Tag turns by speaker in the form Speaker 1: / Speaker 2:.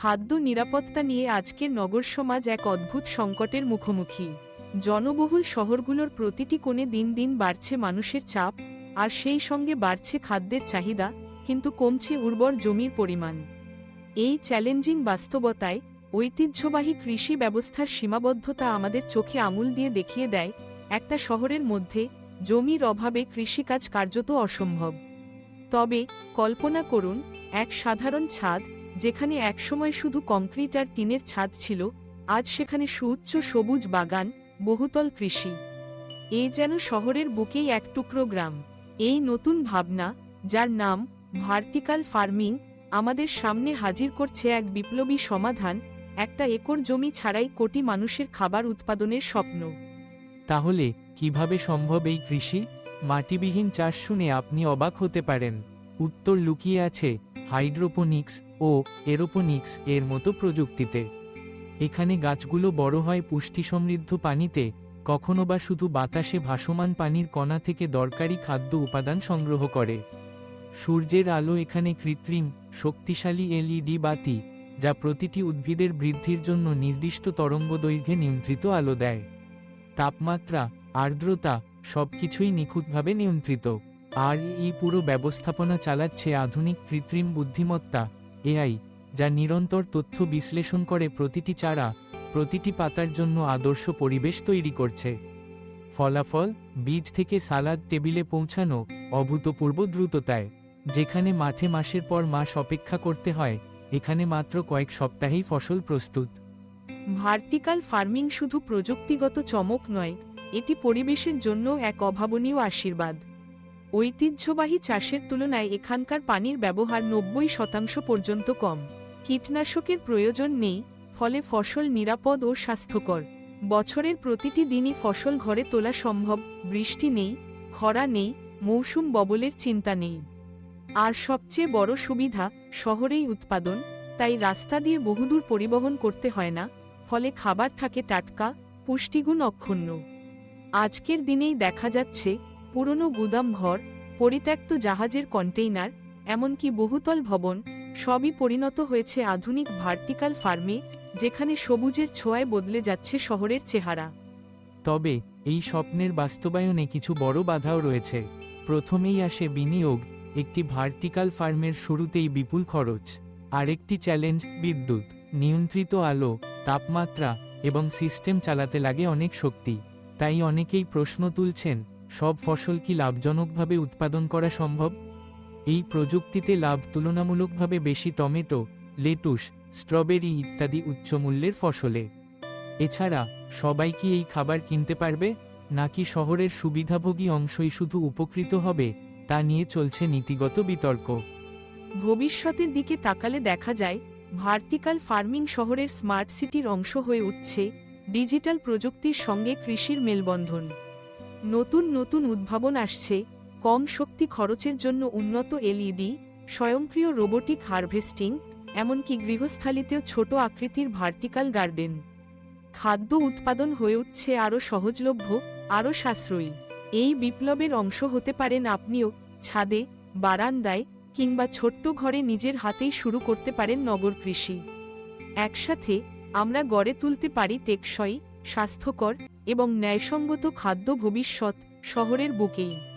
Speaker 1: খাদ্য নিরাপত্তা নিয়ে আজকের নগর সমাজ এক অদ্ভুত সংকটের মুখোমুখি। জনবহুল শহরগুলোর প্রতিটি কোণে দিন দিন বাড়ছে মানুষের চাপ, আর সেই সঙ্গে বাড়ছে খাদ্যের চাহিদা, কিন্তু কমছে উর্বর জমির পরিমাণ। এই চ্যালেঞ্জিং বাস্তবতায় ঐতিহ্যবাহী কৃষি ব্যবস্থার সীমাবদ্ধতা আমাদের চোখে আঙুল দিয়ে দেখিয়ে দেয় একটা শহরের মধ্যে জমির অভাবে কৃষিকাজ কার্যত অসম্ভব। তবে কল্পনা করুন, এক সাধারণ ছাদ যেখানে একসময় শুধু কংক্রিট আর টিনের ছাদ ছিল, আজ সেখানে সুউচ্চ সবুজ বাগান, বহুতল কৃষি। এই যেন শহরের বুকেই এক টুকরো গ্রাম। এই নতুন ভাবনা, যার নাম ভার্টিক্যাল ফার্মিং, আমাদের সামনে হাজির করছে এক বিপ্লবী সমাধান, একটা একর জমি ছাড়াই কোটি মানুষের খাবার উৎপাদনের স্বপ্ন।
Speaker 2: তাহলে, কীভাবে সম্ভব এই কৃষি? মাটিবিহীন চাষ শুনে আপনি অবাক হতে পারেন। উত্তর লুকিয়ে আছে হাইড্রোপোনিক্স ও এরোপোনিক্স এর মতো প্রযুক্তিতে। এখানে গাছগুলো বড় হয় পুষ্টি সমৃদ্ধ পানিতে, কখনো বা শুধু বাতাসে ভাসমান পানির কণা থেকে দরকারি খাদ্য উপাদান সংগ্রহ করে। সূর্যের আলো এখানে কৃত্রিম, শক্তিশালী এলইডি বাতি, যা প্রতিটি উদ্ভিদের বৃদ্ধির জন্য নির্দিষ্ট তরঙ্গদৈর্ঘ্যে নিয়ন্ত্রিত আলো দেয়। তাপমাত্রা, আর্দ্রতা সবকিছুই নিখুঁতভাবে নিয়ন্ত্রিত। আর এই পুরো ব্যবস্থাপনা চালাচ্ছে আধুনিক কৃত্রিম বুদ্ধিমত্তা এআই, যা নিরন্তর তথ্য বিশ্লেষণ করে প্রতিটি চারা, প্রতিটি পাতার জন্য আদর্শ পরিবেশ তৈরি করছে। ফলাফল, বীজ থেকে সালাদ টেবিলে পৌঁছানো অভূতপূর্ব দ্রুততায়, যেখানে মাঠে মাসের পর মাস অপেক্ষা করতে হয়, এখানে মাত্র কয়েক সপ্তাহেই ফসল প্রস্তুত।
Speaker 1: ভার্টিক্যাল ফার্মিং শুধু প্রযুক্তিগত চমক নয়, এটি পরিবেশের জন্য এক অভাবনীয় আশীর্বাদ। ঐতিহ্যবাহী চাষের তুলনায় এখানকার পানির ব্যবহার নব্বই শতাংশ পর্যন্ত কম। কীটনাশকের প্রয়োজন নেই, ফলে ফসল নিরাপদ ও স্বাস্থ্যকর। বছরের প্রতিটি দিনই ফসল ঘরে তোলা সম্ভব, বৃষ্টি নেই, খরা নেই, মৌসুম ববলের চিন্তা নেই। আর সবচেয়ে বড় সুবিধা, শহরেই উৎপাদন, তাই রাস্তা দিয়ে বহুদূর পরিবহন করতে হয় না, ফলে খাবার থাকে টাটকা, পুষ্টিগুণ অক্ষুণ্ণ। আজকের দিনেই দেখা যাচ্ছে পুরনো গুদাম ঘর, পরিত্যক্ত জাহাজের কন্টেইনার, এমনকি বহুতল ভবন, সবই পরিণত হয়েছে আধুনিক ভার্টিক্যাল ফার্মে, যেখানে সবুজের ছোঁয়ায় বদলে যাচ্ছে শহরের চেহারা।
Speaker 2: তবে, এই স্বপ্নের বাস্তবায়নে কিছু বড় বাধাও রয়েছে। প্রথমেই আসে বিনিয়োগ, একটি ভার্টিক্যাল ফার্মের শুরুতেই বিপুল খরচ। আরেকটি চ্যালেঞ্জ, বিদ্যুৎ, নিয়ন্ত্রিত আলো, তাপমাত্রা এবং সিস্টেম চালাতে লাগে অনেক শক্তি। তাই অনেকেই প্রশ্ন তুলছেন সব ফসল কি লাভজনকভাবে উৎপাদন করা সম্ভব? এই প্রযুক্তিতে লাভ তুলনামূলকভাবে বেশি টমেটো, লেটুস, স্ট্রবেরি ইত্যাদি উচ্চমূল্যের ফসলে। এছাড়া, সবাই কি এই খাবার কিনতে পারবে? নাকি শহরের সুবিধাভোগী অংশই শুধু উপকৃত হবে, তা নিয়ে চলছে নীতিগত বিতর্ক।
Speaker 1: ভবিষ্যতের দিকে তাকালে দেখা যায়, ভার্টিক্যাল ফার্মিং শহরের স্মার্ট সিটির অংশ হয়ে উঠছে, ডিজিটাল প্রযুক্তির সঙ্গে কৃষির মেলবন্ধন। নতুন নতুন উদ্ভাবন আসছে, কম শক্তি খরচের জন্য উন্নত এলইডি, স্বয়ংক্রিয় রোবোটিক হারভেস্টিং, এমনকি গৃহস্থালিতেও ছোট আকৃতির ভার্টিক্যাল গার্ডেন। খাদ্য উৎপাদন হয়ে উঠছে আরও সহজলভ্য, আরও সাশ্রয়ী। এই বিপ্লবের অংশ হতে পারেন আপনিও, ছাদে, বারান্দায়, কিংবা ছোট্ট ঘরে নিজের হাতেই শুরু করতে পারেন নগর কৃষি। একসাথে আমরা গড়ে তুলতে পারি টেকসই, স্বাস্থ্যকর এবং ন্যায়সঙ্গত খাদ্য ভবিষ্যৎ শহরের বুকেই।